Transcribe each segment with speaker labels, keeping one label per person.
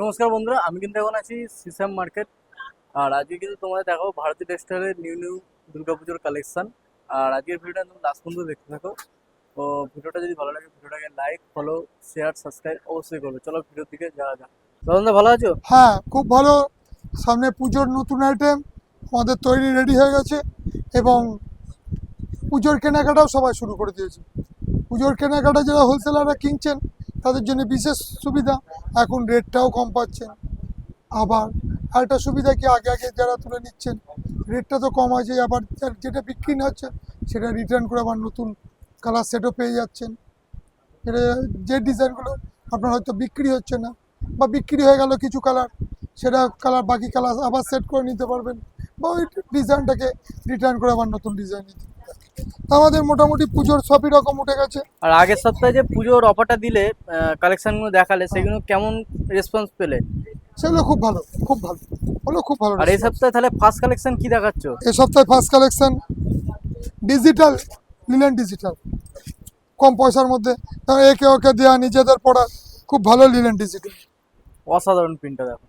Speaker 1: নমস্কার বন্ধুরা, আমি কিন্তু এখন আছি সিসাম মার্কেট আর আজকে কিন্তু তোমাদের দেখাবো ভারতী টেক্সটাইলের নিউ নিউ দুর্গাপুজোর কালেকশন আর আজকের ভিডিওটা তুমি লাস্ট পর্যন্ত দেখতে থাকো। তো ভিডিওটা যদি ভালো লাগে, ভিডিওটাকে লাইক ফলো শেয়ার সাবস্ক্রাইব অবশ্যই করবে। চলো ভিডিওর দিকে যাওয়া যাক। দাদা ভালো আছো?
Speaker 2: হ্যাঁ খুব ভালো। সামনে পুজোর নতুন আইটেম আমাদের তৈরি রেডি হয়ে গেছে। এবং পুজোর কেনাকাটাও সবাই শুরু করে দিয়েছে। পুজোর কেনাকাটা যারা হোলসেলাররা কিনছেন, তাদের জন্য বিশেষ সুবিধা, এখন রেটটাও কম পাচ্ছেন। আবার আরেকটা সুবিধা কি, আগে আগে যারা তুলে নিচ্ছেন রেটটা তো কম আছে, আবার যেটা বিক্রি না হচ্ছে, সেটা রিটার্ন করে আবার নতুন কালার সেটও পেয়ে যাচ্ছেন। এটা যে ডিজাইনগুলো আপনার হয়তো বিক্রি হচ্ছে না, বা বিক্রি হয়ে গেল কিছু কালার সেটা কালার বাকি কালার আবার সেট করে নিতে পারবেন, বা ওই ডিজাইনটাকে রিটার্ন করে আবার নতুন ডিজাইন নিতে আমাদের মোটামুটি পুজোর সবই রকম উঠে গেছে।
Speaker 1: আর আগের সপ্তাহে যে পুজোর অফারটা দিলে কালেকশনগুলো দেখালে সেগুলো কেমন রেসপন্স পেলে?
Speaker 2: সেগুলো খুব ভালো খুব ভালো। হলো খুব ভালো
Speaker 1: আর এই সপ্তাহে তাহলে ফার্স্ট কালেকশন কি দেখাচ্ছ?
Speaker 2: এই সপ্তাহে first collection digital linen digital কম পয়সার মধ্যে। একে ওকে দেওয়া নিজেদের পড়া খুব ভালো লিলেন ডিজিটাল
Speaker 1: অসাধারণ প্রিন্টটা দেখো।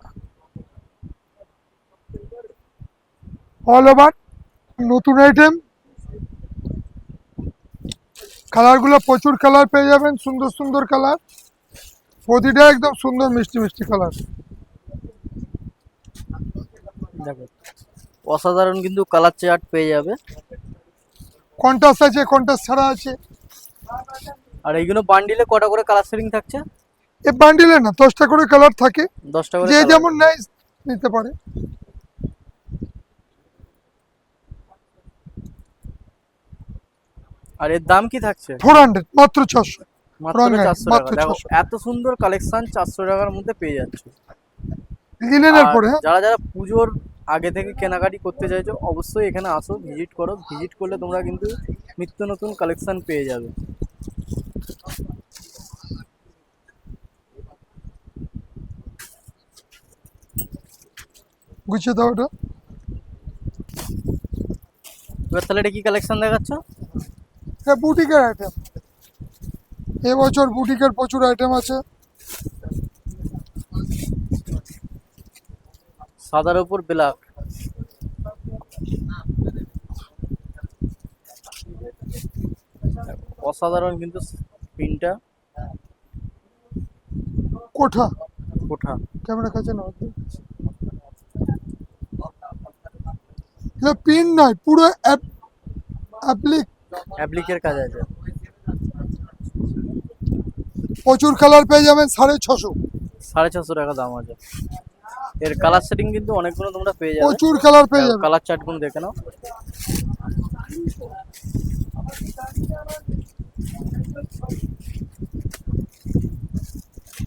Speaker 2: অল ওভার নতুন আইটেম কালারগুলো প্রচুর কালার পেয়ে যাবেন সুন্দর সুন্দর কালার। প্রতিটা একদম সুন্দর মিষ্টি মিষ্টি কালার।
Speaker 1: দেখো অসাধারণ কিন্তু কালার চার্ট পেয়ে যাবে।
Speaker 2: কন্টাস আছে কন্টাস ছাড়া আছে।
Speaker 1: আর এইগুলো বান্ডিলে কটা করে কালার সেটিং থাকছে?
Speaker 2: এ বান্ডিলে না দশটা করে কালার থাকে।
Speaker 1: দশটা করে
Speaker 2: যে যেমন নেয় নিতে পারে।
Speaker 1: আর এর দাম কি থাকছে?
Speaker 2: ফোর হান্ড্রেড মাত্র ছশো।
Speaker 1: মাত্র চারশো এত সুন্দর কালেকশন চারশো টাকার মধ্যে পেয়ে যাচ্ছে।
Speaker 2: লিলেনের পরে হ্যাঁ?
Speaker 1: যারা যারা পুজোর আগে থেকে কেনাকাটি করতে চাইছো অবশ্যই এখানে আসো ভিজিট করো। ভিজিট করলে তোমরা কিন্তু নিত্য নতুন কালেকশন পেয়ে যাবে।
Speaker 2: গুছিয়ে দাও ওটা
Speaker 1: এবার তাহলে এটা কি কালেকশন দেখাচ্ছ?
Speaker 2: এটা বুটিকের আইটেম এবছর বুটিকের প্রচুর আইটেম আছে।
Speaker 1: সাদার উপর ব্ল্যাক। অসাধারণ কিন্তু প্রিন্টটা।
Speaker 2: কোঠা।
Speaker 1: কোঠা।
Speaker 2: ক্যামেরা কাছে না এটা পিন নয় পুরো অ্যাপ্লিক
Speaker 1: অ্যাপ্লিকের কাজ আছে।
Speaker 2: প্রচুর কালার পেয়ে যাবেন সাড়ে ছশো।
Speaker 1: সাড়ে ছশো টাকা দাম আছে। এর কালার সেটিং কিন্তু অনেকগুলো তোমরা পেয়ে যাবে।
Speaker 2: প্রচুর কালার পেয়ে যাবেন
Speaker 1: কালার চার্টগুলো দেখে নাও।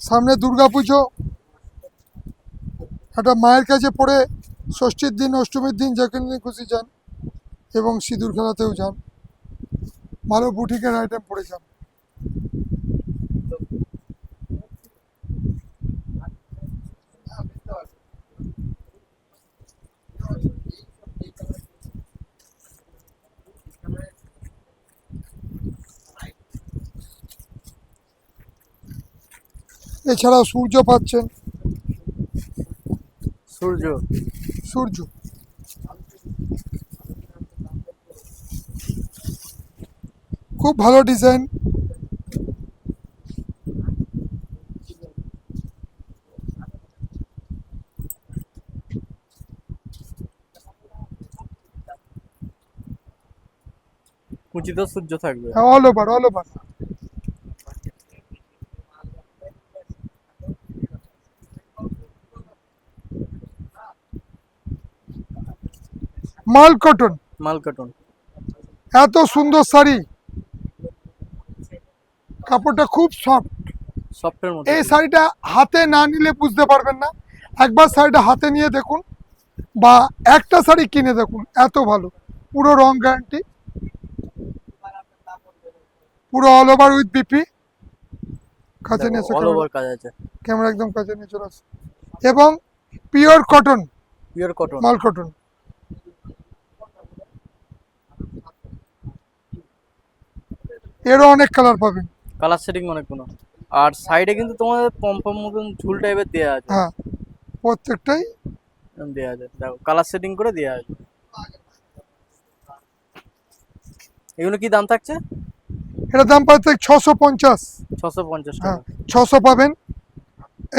Speaker 2: সামনে দুর্গাপুজো। একটা মায়ের কাছে পড়ে ষষ্ঠীর দিন অষ্টমীর দিন যেখানে খুশি যান এবং সিঁদুর খেলাতেও যান। ভালো বুটিকের আইটেম পড়ে যান এছাড়াও সূর্য পাচ্ছেন।
Speaker 1: সূর্য।
Speaker 2: সূর্য। খুব ভালো ডিজাইন।
Speaker 1: কুচিত সূর্য থাকবে।
Speaker 2: অল ওভার অল ওভার মাল কটন
Speaker 1: মাল কার্টুন
Speaker 2: এত সুন্দর শাড়ি। কাপড়টা খুব সফট
Speaker 1: সফটের মধ্যে।
Speaker 2: এই শাড়িটা হাতে না নিলে বুঝতে পারবেন না। একবার শাড়িটা হাতে নিয়ে দেখুন বা একটা শাড়ি কিনে দেখুন এত ভালো। পুরো রং গ্যারান্টি পুরো অল ওভার উইথ বিপি কাছে নিয়ে
Speaker 1: আছে।
Speaker 2: ক্যামেরা একদম কাছে নিয়ে চলে আসে। এবং পিওর কটন
Speaker 1: পিওর কটন
Speaker 2: মাল কটন এরও অনেক কালার পাবেন।
Speaker 1: কালার সেটিং অনেকগুলো আর সাইডে কিন্তু তোমাদের পম্পম মতন ঝুল টাইপের দেওয়া আছে।
Speaker 2: হ্যাঁ প্রত্যেকটাই?
Speaker 1: দেওয়া আছে। দেখো কালার সেটিং করে দেওয়া আছে। এগুলো কি দাম থাকছে?
Speaker 2: এটা দাম পাচ্ছে ছশো পঞ্চাশ।
Speaker 1: ছশো পঞ্চাশ
Speaker 2: হ্যাঁ
Speaker 1: টাকা।
Speaker 2: ছশো পাবেন।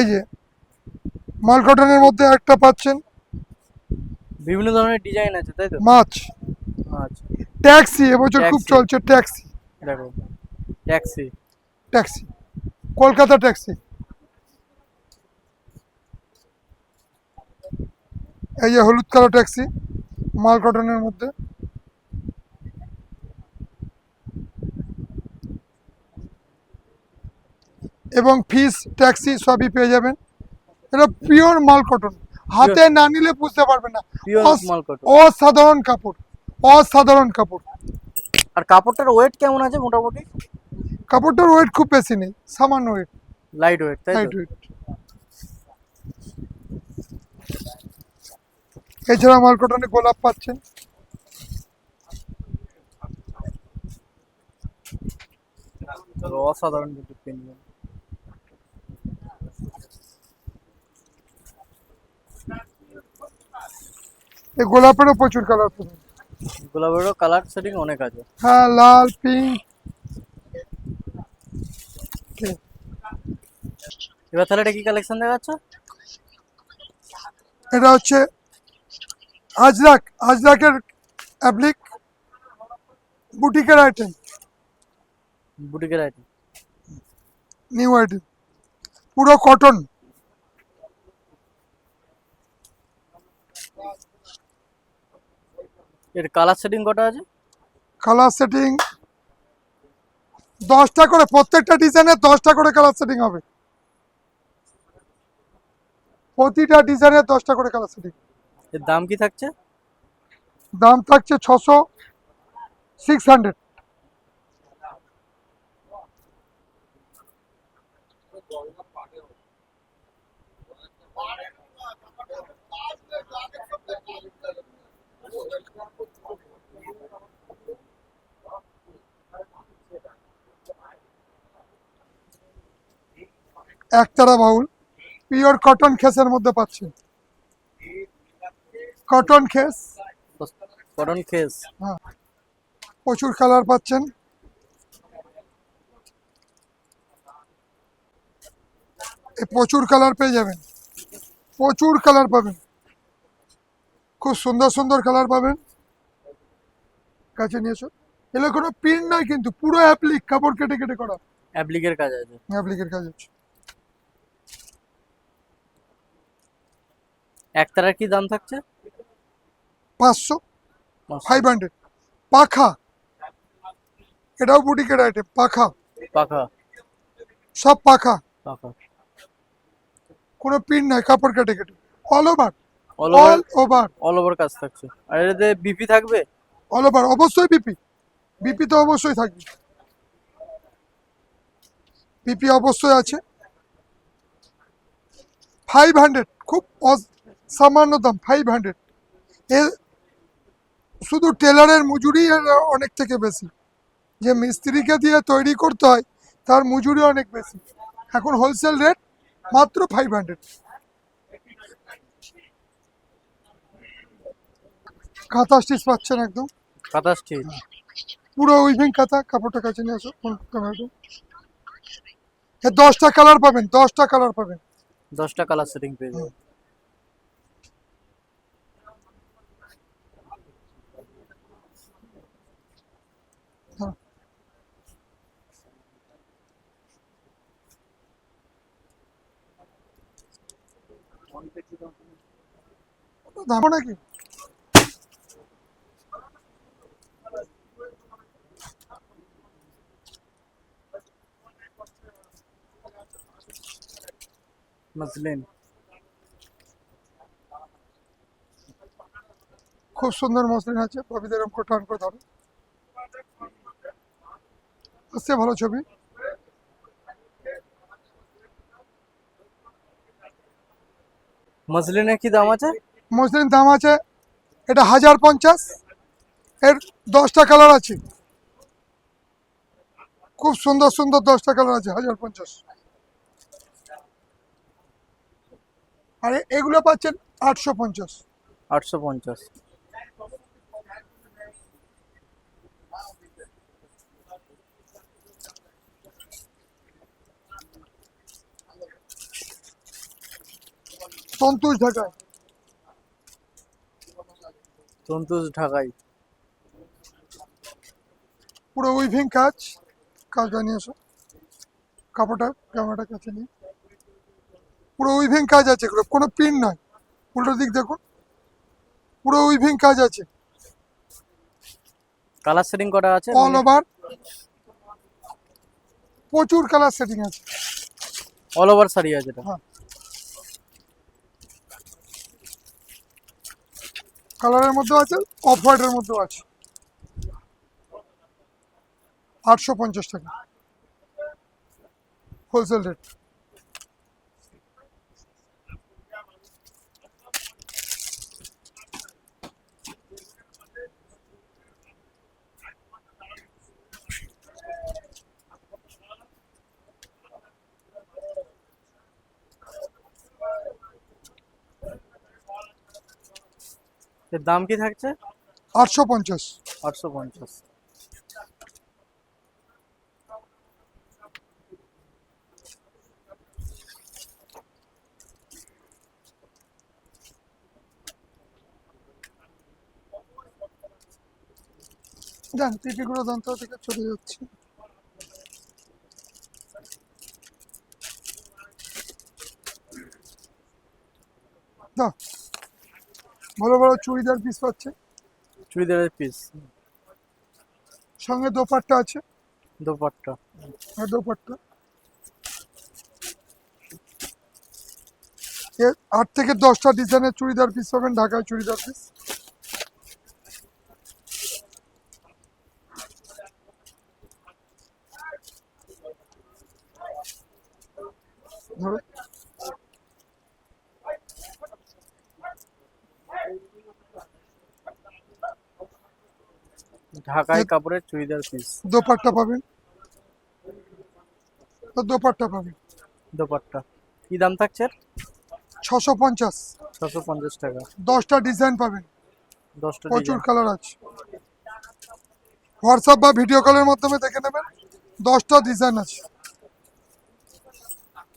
Speaker 2: এই যে মাল কটনের মধ্যে একটা পাচ্ছেন।
Speaker 1: বিভিন্ন ধরনের ডিজাইন আছে তাই তো?
Speaker 2: মাছ।
Speaker 1: আচ্ছা।
Speaker 2: ট্যাক্সি এবছর খুব চলছে ট্যাক্সি।
Speaker 1: দেখো ট্যাক্সি।
Speaker 2: Taxi Kolkata taxi. এই যে হলুদ কালো ট্যাক্সি মাল কটনের মধ্যে। এবং ফিস ট্যাক্সি সবই পেয়ে যাবেন। এটা পিওর মাল কটন। হাতে না নিলে বুঝতে পারবেন না। অসাধারণ কাপড়। অসাধারণ কাপড়।
Speaker 1: আর কাপড়টার ওয়েট কেমন আছে মোটামুটি?
Speaker 2: কাপড়টার ওয়েট খুব বেশি নেই সামান্য ওয়েট
Speaker 1: লাইট ওয়েট তাই
Speaker 2: লাইট ওয়েট এছাড়া আমার কটনে গোলাপ পাচ্ছেন।
Speaker 1: অসাধারণ কিন্তু
Speaker 2: এই গোলাপেরও প্রচুর কালার পাবেন
Speaker 1: গোলাপেরও কালার সেটিং অনেক আছে।
Speaker 2: হ্যাঁ লাল পিঙ্ক
Speaker 1: এবার তাহলে এটা কি কালেকশন দেখাচ্ছ?
Speaker 2: এটা হচ্ছে আজরাক আজরাকের অ্যাপ্লিক বুটিকের আইটেম
Speaker 1: বুটিকের আইটেম
Speaker 2: নিউ আইটেম পুরো কটন
Speaker 1: এর কালার সেটিং কটা আছে?
Speaker 2: কালার সেটিং দশটা করে প্রত্যেকটা ডিজাইনের দশটা করে কালার সেটিং হবে। প্রতিটা ডিজাইনের দশটা করে কালার সেটিং
Speaker 1: এর দাম কি থাকছে?
Speaker 2: দাম থাকছে ছশো six hundred Ektara Baul pure cotton খেসের মধ্যে পাচ্ছেন। কটন খেস।
Speaker 1: কটন কেস
Speaker 2: হ্যাঁ। প্রচুর কালার পাচ্ছেন। প্রচুর কালার পেয়ে যাবেন। প্রচুর কালার পাবেন। খুব সুন্দর সুন্দর কালার পাবেন। কাছে নিয়েছো এগুলো কোনো প্রিন্ট নয় কিন্তু পুরো অ্যাপ্লিক কাপড় কেটে কেটে করা।
Speaker 1: অ্যাপ্লিকের কাজ আছে।
Speaker 2: অ্যাপ্লিকের কাজ হচ্ছে
Speaker 1: একতারার কি দাম থাকছে?
Speaker 2: পাঁচশো। ফাইভ হান্ড্রেড পাখা। এটাও বুটিকের আইটেম পাখা।
Speaker 1: পাখা।
Speaker 2: সব পাখা।
Speaker 1: পাখা।
Speaker 2: কোনো পিন নাই কাপড় কেটে কেটে। All over
Speaker 1: all over
Speaker 2: all over
Speaker 1: কাজ থাকছে। আর এটাতে বিপি থাকবে?
Speaker 2: অল ওভার অবশ্যই বিপি বিপি তো অবশ্যই থাকবে। বিপি অবশ্যই আছে। ফাইভ হান্ড্রেড খুব সামান্য দাম ফাইভ হান্ড্রেড এ শুধু টেলারের মজুরি অনেক থেকে বেশি। যে মিস্ত্রিকে দিয়ে তৈরি করতে হয় তার মজুরি অনেক বেশি। এখন হোলসেল রেট মাত্র ফাইভ হান্ড্রেড কাঁথা স্টিচ পাচ্ছেন একদম।
Speaker 1: কাঁথা স্টিচ
Speaker 2: পুরো উইভিং কাঁথা কাপড়টা কাছে নিয়ে আসো দশটা কালার পাবেন দশটা কালার পাবেন।
Speaker 1: দশটা কালার সেটিং পেয়ে যাবে
Speaker 2: দাম নাকি
Speaker 1: মসলিন
Speaker 2: খুব সুন্দর মসলিন আছে কবিদের এরকম করে টান করে ধরো আসছে ভালো ছবি
Speaker 1: মসলিনের কি দাম আছে?
Speaker 2: মসলিন দাম আছে এটা হাজার পঞ্চাশ এর দশটা কালার আছে। খুব সুন্দর সুন্দর দশটা কালার আছে হাজার পঞ্চাশ। আর এগুলো পাচ্ছেন আটশো পঞ্চাশ।
Speaker 1: আটশো পঞ্চাশ।
Speaker 2: সন্তোষ ঢাকায়।
Speaker 1: তন্তুজ ঢাকাই
Speaker 2: পুরো উইভিং কাজ কাজটা নিয়ে এসো কাপড়টা ক্যামেরাটা কাছে নিয়ে। পুরো উইভিং কাজ আছে এগুলো কোনো প্রিন্ট নয়। উল্টো দিক দেখুন। পুরো উইভিং কাজ আছে।
Speaker 1: কালার সেটিং করা আছে?
Speaker 2: অল ওভার প্রচুর কালার সেটিং আছে।
Speaker 1: অল ওভার শাড়ি আছে এটা
Speaker 2: হ্যাঁ। কালারের মধ্যেও আছে অফ হোয়াইটের মধ্যেও আছে। আটশো পঞ্চাশ টাকা। Wholesale rate.
Speaker 1: এর দাম কি থাকছে?
Speaker 2: আটশো পঞ্চাশ।
Speaker 1: আটশো পঞ্চাশ।
Speaker 2: যান পিপিগুলো দান্ত থেকে চলে যাচ্ছে দাও ভালো বড় চুড়িদার পিস পাচ্ছে।
Speaker 1: চুড়িদারের পিস
Speaker 2: সঙ্গে দোপাট্টা আছে।
Speaker 1: দোপাট্টা।
Speaker 2: হ্যাঁ দোপাট্টা। আট থেকে দশটা ডিজাইনের চুড়িদার পিস পাবেন ঢাকায় চুড়িদার পিস
Speaker 1: ঢাকাই
Speaker 2: এ-
Speaker 1: কাপড়ের চুড়িদার পিস
Speaker 2: দোপাট্টা পাবেন। তো দোপাট্টা পাবেন।
Speaker 1: দোপাট্টা। কি দাম থাকছে
Speaker 2: ছশো পঞ্চাশ।
Speaker 1: ছশো পঞ্চাশ টাকা।
Speaker 2: দশটা ডিজাইন পাবেন।
Speaker 1: দশটা
Speaker 2: প্রচুর কালার আছে। হোয়াটসঅ্যাপ বা ভিডিও কলের মাধ্যমে দেখে নেবেন। দশটা ডিজাইন আছে।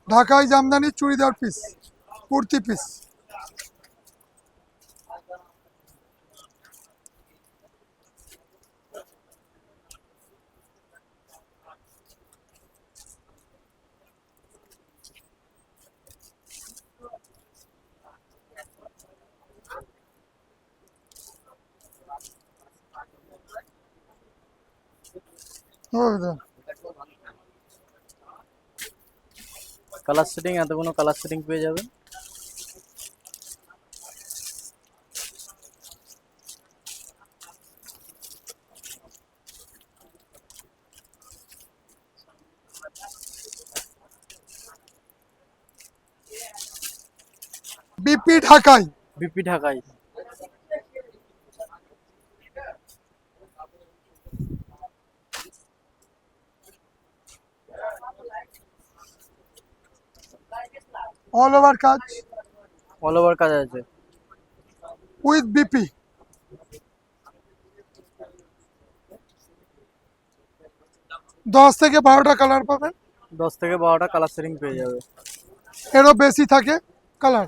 Speaker 2: ঢাকায় jamdani churidar piece kurti piece
Speaker 1: colour setting এতগুলো কালার সেটিং পেয়ে যাবেন?
Speaker 2: বিপি ঢাকায়
Speaker 1: বিপি ঢাকাই
Speaker 2: অল ওভার কাজ?
Speaker 1: অল ওভার কাজ আছে।
Speaker 2: উইথ বিপি দশ থেকে বারোটা কালার পাবেন।
Speaker 1: দশ থেকে বারোটা কালার সেটিং পেয়ে যাবে।
Speaker 2: এরও বেশি থাকে কালার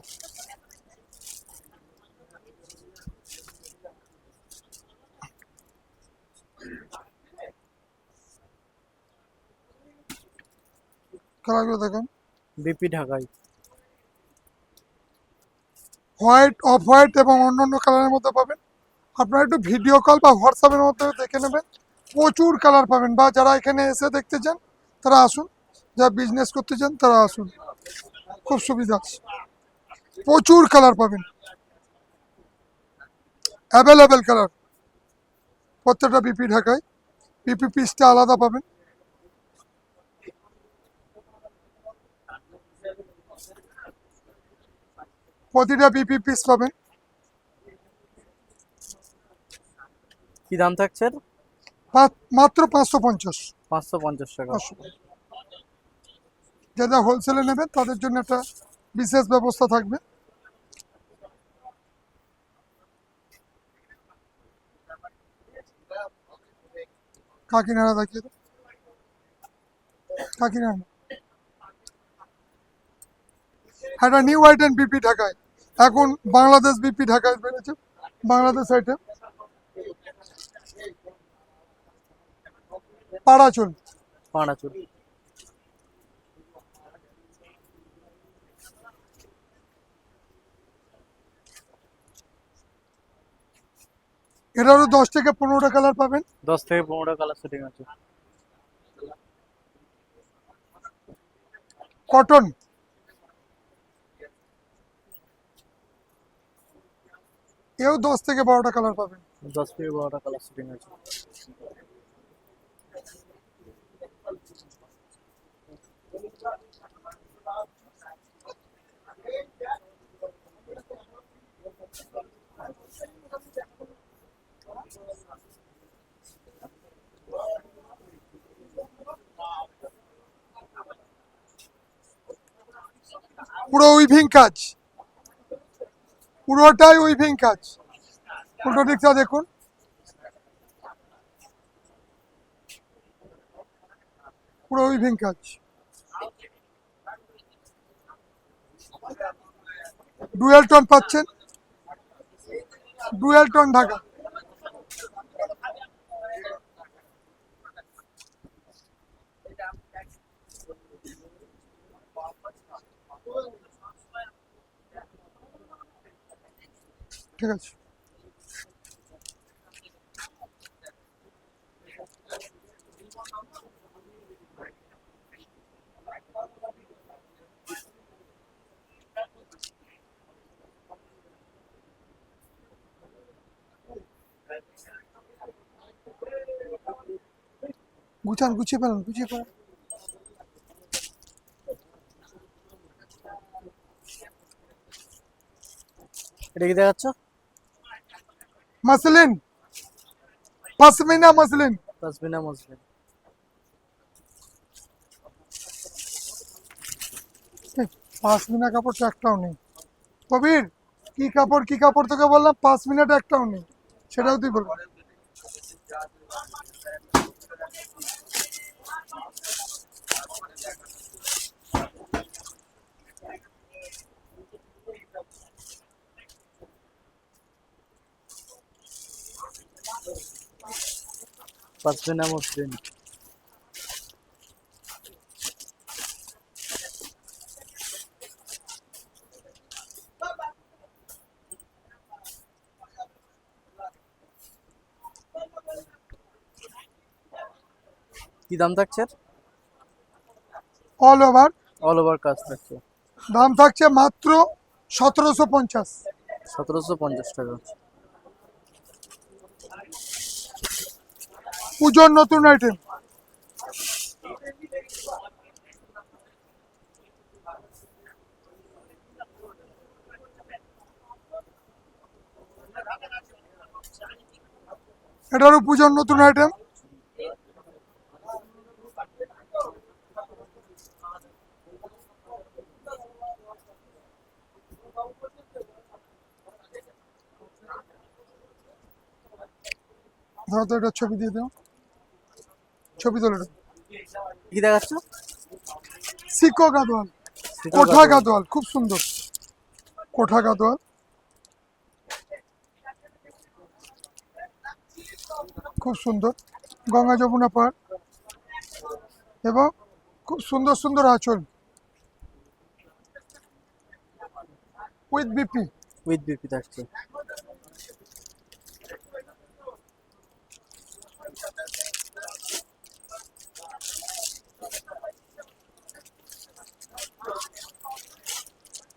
Speaker 2: কালারগুলো দেখুন।
Speaker 1: বিপি ঢাকাই
Speaker 2: হোয়াইট, অফ হোয়াইট এবং অন্য অন্য কালারের মধ্যে পাবেন। আপনারা একটু ভিডিও কল বা হোয়াটসঅ্যাপের মধ্যে দেখে নেবেন। প্রচুর কালার পাবেন বা যারা এখানে এসে দেখতে চান, তারা আসুন। যারা বিজনেস করতে চান, তারা আসুন। খুব সুবিধা প্রচুর কালার পাবেন। Available colour. প্রত্যেকটা বিপি ঢাকায়। বিপি পিসটা আলাদা পাবেন। প্রতিটা বিপি পিস পাবে।
Speaker 1: কি দাম থাকছে
Speaker 2: মাত্র পাঁচশো পঞ্চাশ।
Speaker 1: পাঁচশো পঞ্চাশ টাকা।
Speaker 2: যারা হোলসেলে নেবেন তাদের জন্য একটা বিশেষ ব্যবস্থা থাকবে। কাকিনাড়া দেখিয়ে কাকিনাড়া একটা নিউ আইটেম বিপি ঢাকায়। এখন বাংলাদেশ বিপি ঢাকায় বেড়েছে। বাংলাদেশ আইটেম পাড়াচল।
Speaker 1: পানাচুর
Speaker 2: এটারও দশ থেকে পনেরোটা কালার পাবেন।
Speaker 1: দশ থেকে পনেরোটা কালার সেটিং আছে।
Speaker 2: কটন এও দশ থেকে বারোটা কালার পাবেন
Speaker 1: দশ থেকে বারোটা কালার সেটিং আছে।
Speaker 2: পুরো উইভিং কাজ। পুরোটাই উইভিং কাজ উল্টো দিকটা দেখুন। পুরো উইভিং কাজ ডুয়েল টন পাচ্ছেন। Dual tone Dhaka. ঠিক আছে। গুছান গুছিয়ে ফেলুন গুছিয়ে ফেলুন।
Speaker 1: এটা কি দেখাচ্ছ?
Speaker 2: Muslin? Pashmina muslin.
Speaker 1: Pashmina muslin.
Speaker 2: পাঁচ মিনিট কাপড় তো একটাও নেই। কবির কি কাপড় কি কাপড় তোকে বললাম? পাঁচ মিনিট একটাও নেই। সেটাও তুই বলবি।
Speaker 1: তাসবিনা মসলিন কি দাম থাকছে?
Speaker 2: অল ওভার
Speaker 1: অল ওভার কাজ থাকছে।
Speaker 2: দাম থাকছে মাত্র সতেরোশো পঞ্চাশ।
Speaker 1: সতেরোশো পঞ্চাশ টাকা।
Speaker 2: পুজোর নতুন আইটেম এটারও পুজোর নতুন আইটেম ধরো তো এটা ছবি দিয়ে দাও। ছবি তোলে।
Speaker 1: কি দেখাচ্ছ?
Speaker 2: সিকো গাদোয়াল। কোঠা
Speaker 1: গাদোয়াল।
Speaker 2: গাদোয়াল খুব সুন্দর। কোঠা গাদোয়াল। খুব সুন্দর। গঙ্গা যমুনা পার। এবং খুব সুন্দর সুন্দর আঁচল উইথ বিপি।
Speaker 1: উইথ বিপি থাকছে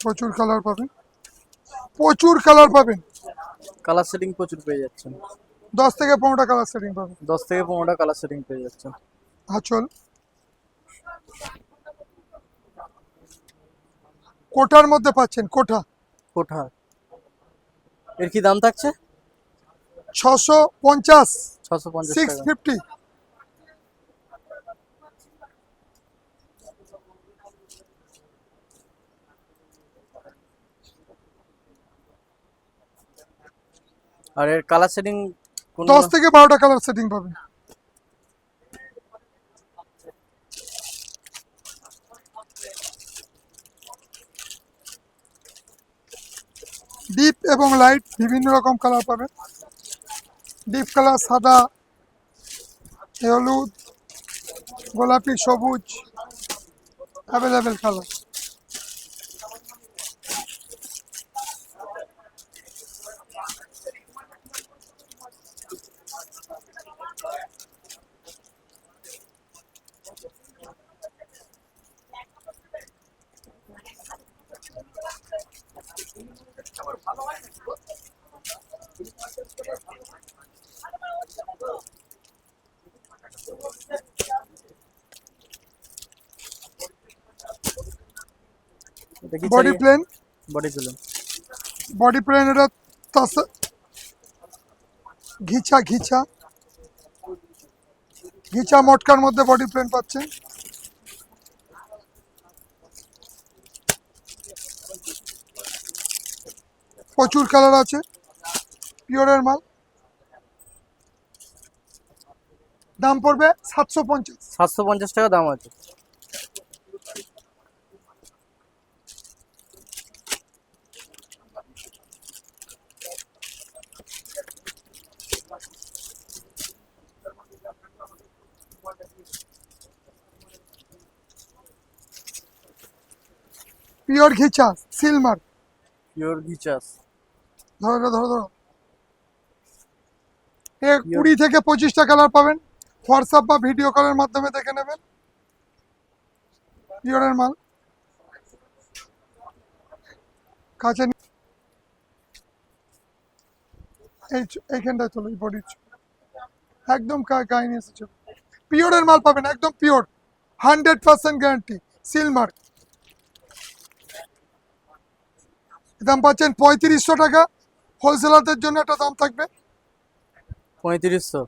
Speaker 2: প্রচুর কালার পাবেন। প্রচুর কালার পাবেন।
Speaker 1: কালার সেটিং প্রচুর পেয়ে যাচ্ছেন।
Speaker 2: দশ থেকে পনেরোটা কালার সেটিং পাবেন।
Speaker 1: দশ থেকে পনেরোটা কালার সেটিং পেয়ে যাচ্ছেন।
Speaker 2: আঁচল কোটার মধ্যে পাচ্ছেন কোঠা।
Speaker 1: কোঠা। এর কি দাম থাকছে?
Speaker 2: ছশো পঞ্চাশ।
Speaker 1: ছশো পঞ্চাশ
Speaker 2: সিক্স ফিফটি
Speaker 1: আর এর কালার সেটিং কোন
Speaker 2: দশ থেকে বারোটা কালার সেটিং পাবে। ডিপ এবং লাইট বিভিন্ন রকম কালার পাবে। ডিপ কালার সাদা, হলুদ, গোলাপি, সবুজ available colour body plain
Speaker 1: body plain
Speaker 2: body plain এটা তাস ঘিচা ঘিচা। ঘিচা মটকার মধ্যে বডি প্লেন পাচ্ছেন প্রচুর কালার আছে। পিওরের মাল। দাম পড়বে সাতশো পঞ্চাশ।
Speaker 1: সাতশো পঞ্চাশ টাকা দাম আছে।
Speaker 2: পিওর ঘিচা সিলমার।
Speaker 1: পিওর ঘিচাস
Speaker 2: ধরো ধরো ধরো ধরো। এ কুড়ি থেকে পঁচিশটা কালার পাবেন। হোয়াটসঅ্যাপ বা ভিডিও কলের মাধ্যমে দেখে নেবেন। পিওরের মাল। কাছে এই এইখানটায় চলো এই বডির একদম কা- গায়ে নিয়ে এসেছে। পিওরের মাল পাবেন একদম pure. Hundred percent guarantee silk mark দাম পাচ্ছেন পঁয়ত্রিশশো টাকা। হোলসেলারদের জন্য একটা দাম থাকবে।
Speaker 1: পঁয়ত্রিশশো?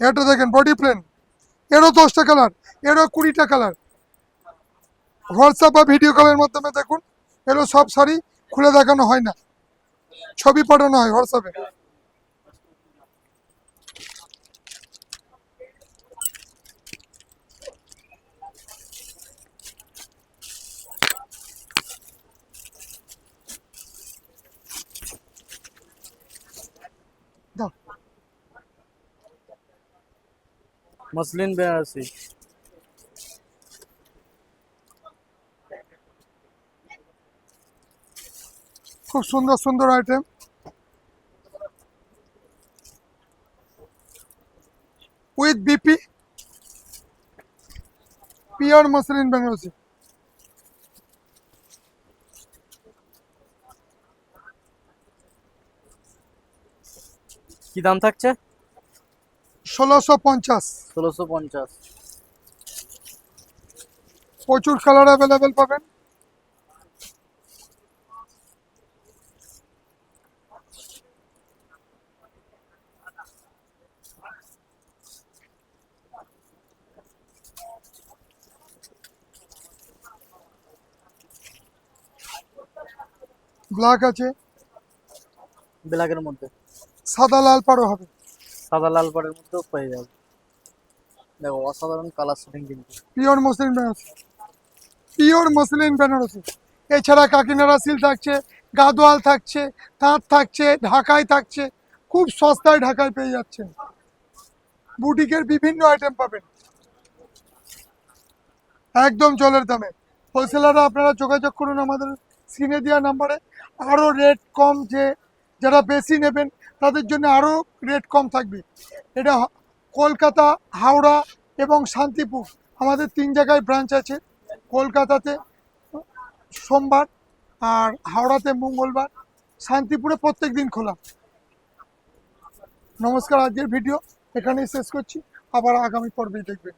Speaker 2: এটা দেখেন বডি প্লেন এরও দশটা কালার এরও কুড়িটা কালার হোয়াটসঅ্যাপ বা ভিডিও কলের মাধ্যমে দেখুন এরও সব শাড়ি খুলে দেখানো হয় না। ছবি পাঠানো হয় হোয়াটসঅ্যাপে
Speaker 1: মসলিন বেনারসি
Speaker 2: খুব সুন্দর সুন্দর item with BP pure muslin Banarasi
Speaker 1: কি দাম থাকছে
Speaker 2: ষোলোশো পঞ্চাশ।
Speaker 1: ষোলোশো পঞ্চাশ।
Speaker 2: প্রচুর কালার অ্যাভেলেবেল পাবেন। ব্ল্যাক আছে।
Speaker 1: ব্ল্যাকের মধ্যে।
Speaker 2: সাদা লাল পাড়ও হবে।
Speaker 1: সাদা লাল পাড়ের মধ্যেও পেয়ে যাবে। দেখো, অসাধারণ কালার সেটিং কিন্তু।
Speaker 2: Pure muslin Banarasi pure muslin Banarasi এছাড়া কাকিনাড়া সিল থাকছে, গাদোয়াল থাকছে, তাঁত থাকছে, ঢাকায় থাকছে, খুব সস্তায় ঢাকায় পেয়ে যাচ্ছেন বুটিকের বিভিন্ন আইটেম পাবেন। একদম জলের দামে। হোলসেলাররা আপনারা যোগাযোগ করুন আমাদের স্ক্রিনে দেওয়া নাম্বারে আরও রেট কম যে, যারা বেশি নেবেন তাদের জন্য আরও রেট কম থাকবে। এটা কলকাতা, হাওড়া এবং শান্তিপুর। আমাদের তিন জায়গায় ব্রাঞ্চ আছে। কলকাতাতে সোমবার আর হাওড়াতে মঙ্গলবার। শান্তিপুরে প্রত্যেক দিন খোলা। নমস্কার, আজকের ভিডিও এখানেই শেষ করছি। আবার আগামী পর্বেই দেখবেন।